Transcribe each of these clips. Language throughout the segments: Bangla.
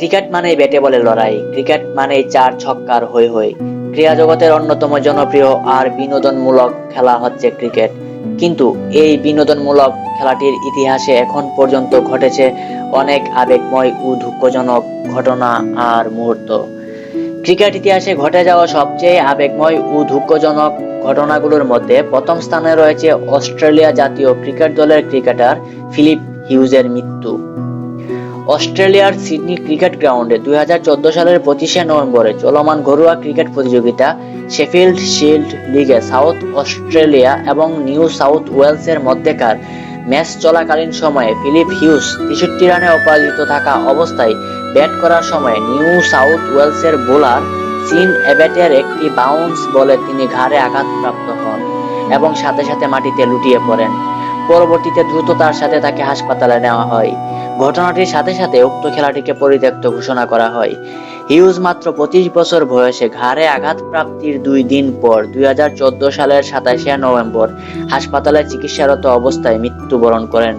ক্রিকেট মানেই ব্যাটে বলে লড়াই। ক্রিকেট মানেই চার ছক্কার হই হই ক্রীড়া জগতের অন্যতম জনপ্রিয় আর বিনোদনমূলক খেলা হচ্ছে ক্রিকেট। কিন্তু এই বিনোদনমূলক খেলাটির ইতিহাসে এখন পর্যন্ত ঘটেছে অনেক আবেগময় ও দুঃখজনক ঘটনা আর মুহূর্ত। ক্রিকেট ইতিহাসে ঘটে যাওয়া সবচেয়ে আবেগময় ও দুঃখজনক ঘটনাগুলোর মধ্যে প্রথম স্থানে রয়েছে অস্ট্রেলিয়া জাতীয় ক্রিকেট দলের ক্রিকেটার ফিলিপ হিউজের মৃত্যু। অস্ট্রেলিয়ার সিডনি ক্রিকেট গ্রাউন্ডে দুই হাজার চোদ্দ সালের পঁচিশে নভেম্বরে চলমান ঘরোয়া ক্রিকেট প্রতিযোগিতা শেফিল্ড শিল্ড লিগে সাউথ অস্ট্রেলিয়া এবং নিউ সাউথ ওয়েলসের মধ্যেকার ম্যাচ চলাকালীন সময়ে ফিলিপ হিউজ তেষট্টি রানে অপরাজিত থাকা অবস্থায় ব্যাট করার সময় নিউ সাউথ ওয়েলসের বোলার সিন এবেটের একটি বাউন্স বলে তিনি ঘাড়ে আঘাতপ্রাপ্ত হন এবং সাথে সাথে মাটিতে লুটিয়ে পড়েন। পরবর্তীতে দ্রুত তার সাথে তাকে হাসপাতালে নেওয়া হয়। ঘটনাটির সাথে সাথে উক্ত খেলাটিকে পরিত্যক্ত ঘোষণা করা হয়। হিউজ মাত্র পঁচিশ বছর বয়সে ঘাড়ে আঘাত প্রাপ্তির দুই দিন পর, দুই হাজার চোদ্দ সালের সাতাশে নভেম্বর, হাসপাতালে চিকিৎসারত অবস্থায় মৃত্যুবরণ করেন।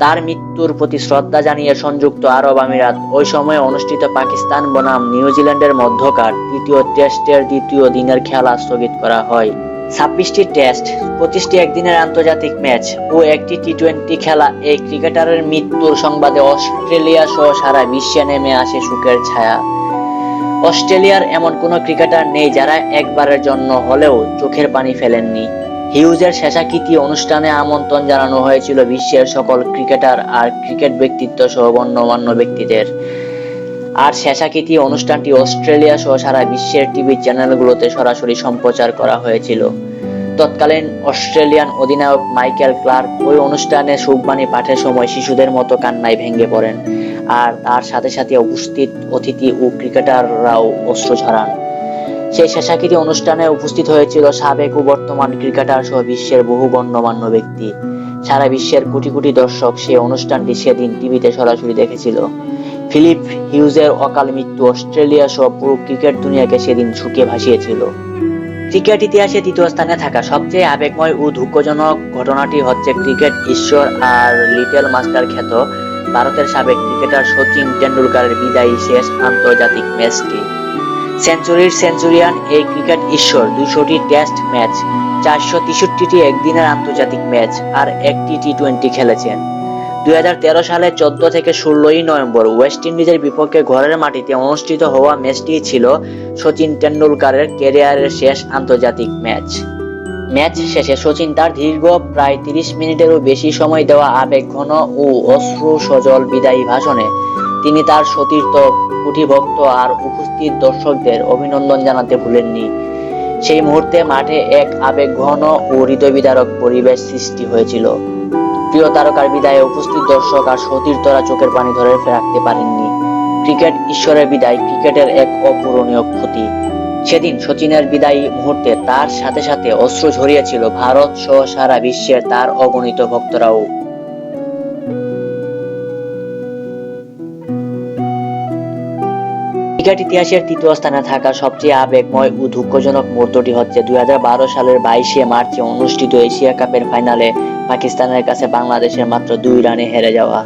তার মৃত্যুর প্রতি শ্রদ্ধা জানিয়ে সংযুক্ত আরব আমিরাত ওই সময়ে অনুষ্ঠিত পাকিস্তান বনাম নিউজিল্যান্ডের মধ্যকার তৃতীয় টেস্টের দ্বিতীয় দিনের খেলা স্থগিত করা হয়। ছাব্বিশটি টেস্ট, পঁচিশটি একদিনের আন্তর্জাতিক ম্যাচ ও একটি টি টোয়েন্টি খেলা। এই ক্রিকেটারের মৃত্যুর সংবাদে অস্ট্রেলিয়া সহ সারা বিশ্বে নেমে আসে সুখের ছায়া। অস্ট্রেলিয়ার এমন কোনো ক্রিকেটার নেই যারা একবারের জন্য হলেও চোখের পানি ফেলেননি। হিউজের শেষাকৃতি অনুষ্ঠানে আমন্ত্রণ জানানো হয়েছিল বিশ্বের সকল ক্রিকেটার আর ক্রিকেট ব্যক্তিত্ব সহ গণ্যমান্য ব্যক্তিদের। আর শেষাকৃতি অনুষ্ঠানটি অস্ট্রেলিয়া সহ সারা বিশ্বের টিভি চ্যানেলগুলোতে সরাসরি সম্প্রচার করা হয়েছিল। তৎকালীন অস্ট্রেলিয়ান অধিনায়ক মাইকেল ক্লার্ক ওই অনুষ্ঠানে সুখবাণী পাঠের সময় শিশুদের মতো কান্নায় ভেঙে পড়েন আর তার সাথে সাথে উপস্থিত অতিথি ও ক্রিকেটাররাও অশ্রু ঝরান সেই শেষাকৃতি অনুষ্ঠানে উপস্থিত হয়েছিল সাবেক ও বর্তমান ক্রিকেটার সহ বিশ্বের বহু গণ্যমান্য ব্যক্তি। সারা বিশ্বের কোটি কোটি দর্শক সেই অনুষ্ঠানটি সেদিন টিভিতে সরাসরি দেখেছিল। ফিলিপ হিউজের অকাল মৃত্যু অস্ট্রেলিয়া সহ পুরো ক্রিকেট দুনিয়াকে সেদিন ঝুঁকে ভাসিয়েছিল। ক্রিকেট ইতিহাসে তৃতীয় স্থানে থাকা সবচেয়ে আবেগময় ও দুঃখজনক ঘটনাটি হচ্ছে ক্রিকেট ঈশ্বর আর লিটল মাস্টার খ্যাত ভারতের সাবেক ক্রিকেটার সচিন টেন্ডুলকারের বিদায়ী শেষ আন্তর্জাতিক ম্যাচটি। সেঞ্চুরির সেঞ্চুরিয়ান এই ক্রিকেট ঈশ্বর দুশোটি টেস্ট ম্যাচ, চারশো তেষট্টিটি একদিনের আন্তর্জাতিক ম্যাচ আর একটি টি টোয়েন্টি খেলেছেন। দুই সালে চোদ্দ থেকে ষোলোই নভেম্বর ওয়েস্ট ইন্ডিজের বিপক্ষে ঘরের মাটিতে অনুষ্ঠিত হওয়া ম্যাচটি ছিল সচিন টেন্ডুলকারের ক্যারিয়ারের শেষ আন্তর্জাতিক ম্যাচ। ম্যাচ শেষে সচিন তার দীর্ঘ প্রায় তিরিশ মিনিটেরও বেশি সময় দেওয়া আবেগঘন ও অশ্রু সজল বিদায়ী ভাষণে তিনি তার সতীর্থ কুটি ভক্ত আর উপস্থিত দর্শকদের অভিনন্দন জানাতে ভুলেননি। সেই মুহূর্তে মাঠে এক আবেগঘন ও হৃদয় বিদারক পরিবেশ সৃষ্টি হয়েছিল। প্রিয় তারকার বিদায়ে উপস্থিত দর্শক আর সতীর্থরা চোখের পানি ধরে রাখতে পারেননি। ক্রিকেট ঈশ্বরের বিদায়, ক্রিকেটের এক অপূরণীয় ক্ষতি। সেদিন সচিনের বিদায়ী মুহূর্তে তার সাথে সাথে অশ্রু ঝরিয়েছিল ভারত সহ সারা বিশ্বের তার অগণিত ভক্তরাও। ক্রিকেট ইতিহাসের তৃতীয় স্থানে থাকা সবচেয়ে আবেগময় ও দুঃখজনক মুহূর্তটি হচ্ছে দুই হাজার বারো সালের বাইশে মার্চে অনুষ্ঠিত এশিয়া কাপের ফাইনালে পাকিস্তানের কাছে বাংলাদেশের মাত্র দুই রানে হেরে যাওয়া।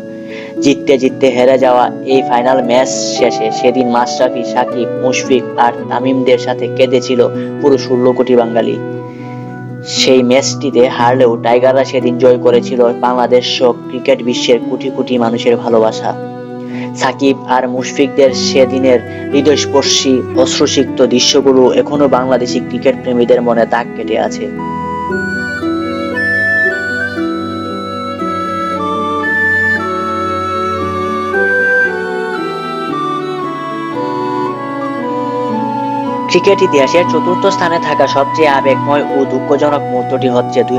জিততে জিততে হেরে যাওয়া এই ফাইনাল ম্যাচ শেষে সেদিন মাশরাফি, সাকিব, মুশফিক আর তামিমদের সাথে কেঁদেছিল পুরো ষোলো কোটি বাঙালি। সেই ম্যাচটিতে হারলেও টাইগাররা সেদিন জয় করেছিল বাংলাদেশ সহ ক্রিকেট বিশ্বের কোটি কোটি মানুষের ভালোবাসা। সাকিব আর মুশফিকদের সেদিনের হৃদয়স্পর্শী, অশ্রুসিক্ত দৃশ্যগুলো এখনও বাংলাদেশি ক্রিকেট প্রেমীদের মনে দাগ কেটে আছে। ক্রিকেট ইতিহাসের চতুর্থ স্থানে থাকা সবচেয়ে আবেগময় ও দুঃখজনক মুহূর্তটি হচ্ছে দুই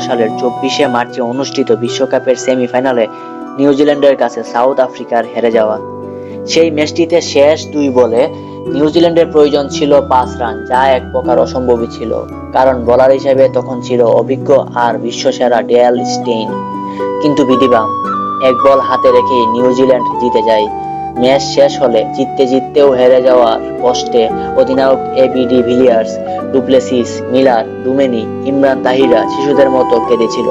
সালের চব্বিশে মার্চে অনুষ্ঠিত বিশ্বকাপের সেমিফাইনালে নিউজিল্যান্ডের কাছে সাউথ আফ্রিকার হেরে যাওয়া। সেই ম্যাচটিতে শেষ দুই বলে নিউজিল্যান্ডের প্রয়োজন ছিল পাঁচ রান, যা এক প্রকার অসম্ভবই ছিল। কারণ বোলার হিসেবে তখন ছিল অভিজ্ঞ আর বিশ্বসেরা ডেল স্টেইন। কিন্তু বিধিবাম, এক বল হাতে রেখে নিউজিল্যান্ড জিতে যায় ম্যাচ শেষ হলে জিততে জিততেও হেরে যাওয়ার কষ্টে অধিনায়ক A B de Villiers du Plessis Miller Duminy Imran Tahira শিশুদের মতো কেঁদেছিল।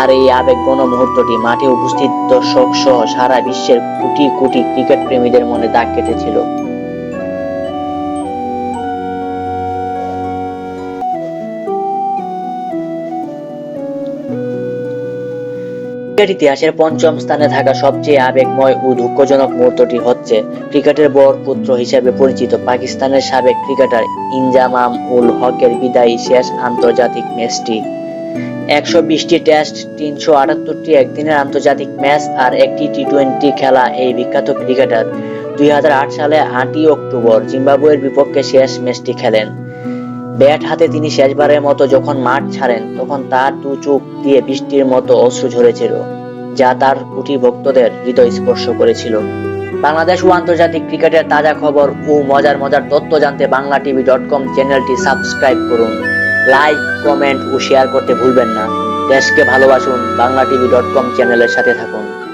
আর এই আবেগগণ মুহূর্তটি মাঠে উপস্থিত দর্শক সহ সারা বিশ্বের কোটি কোটি ক্রিকেট প্রেমীদের মনে দাগ কেটেছিল। ক্রিকেট ইতিহাসের পঞ্চম স্থানে থাকা সবচেয়ে আবেগময় ও দুঃখজনক মুহূর্তটি হচ্ছে ক্রিকেটের বড় পুত্র হিসেবে পরিচিত পাকিস্তানের সাবেক ক্রিকেটার ইনজামাম উল হকের বিদায়ী শেষ আন্তর্জাতিক ম্যাচটি। একশো বিশটি টেস্ট, তিনশো আটাত্তরটি একদিনের আন্তর্জাতিক ম্যাচ আর একটি টি টোয়েন্টি খেলা এই বিখ্যাত ক্রিকেটার। দুই হাজার আট সালে আটই অক্টোবর জিম্বাবুয়ের বিপক্ষে শেষ ম্যাচটি খেলেন। ব্যাট হাতে তিনি শেষবারের মতো যখন মাঠ ছাড়েন, তখন তার দু চোখ দিয়ে বৃষ্টির মতো অশ্রু ঝরেছিল, যা তার কোটি ভক্তদের হৃদয় স্পর্শ করেছিল। বাংলাদেশ ও আন্তর্জাতিক ক্রিকেটের তাজা খবর ও মজার মজার তথ্য জানতে বাংলা টিভি ডট কম চ্যানেলটি সাবস্ক্রাইব করুন। লাইক, কমেন্ট ও শেয়ার করতে ভুলবেন না। দেশকে ভালোবাসুন বাংলা টিভি ডট কম চ্যানেলের সাথে থাকুন।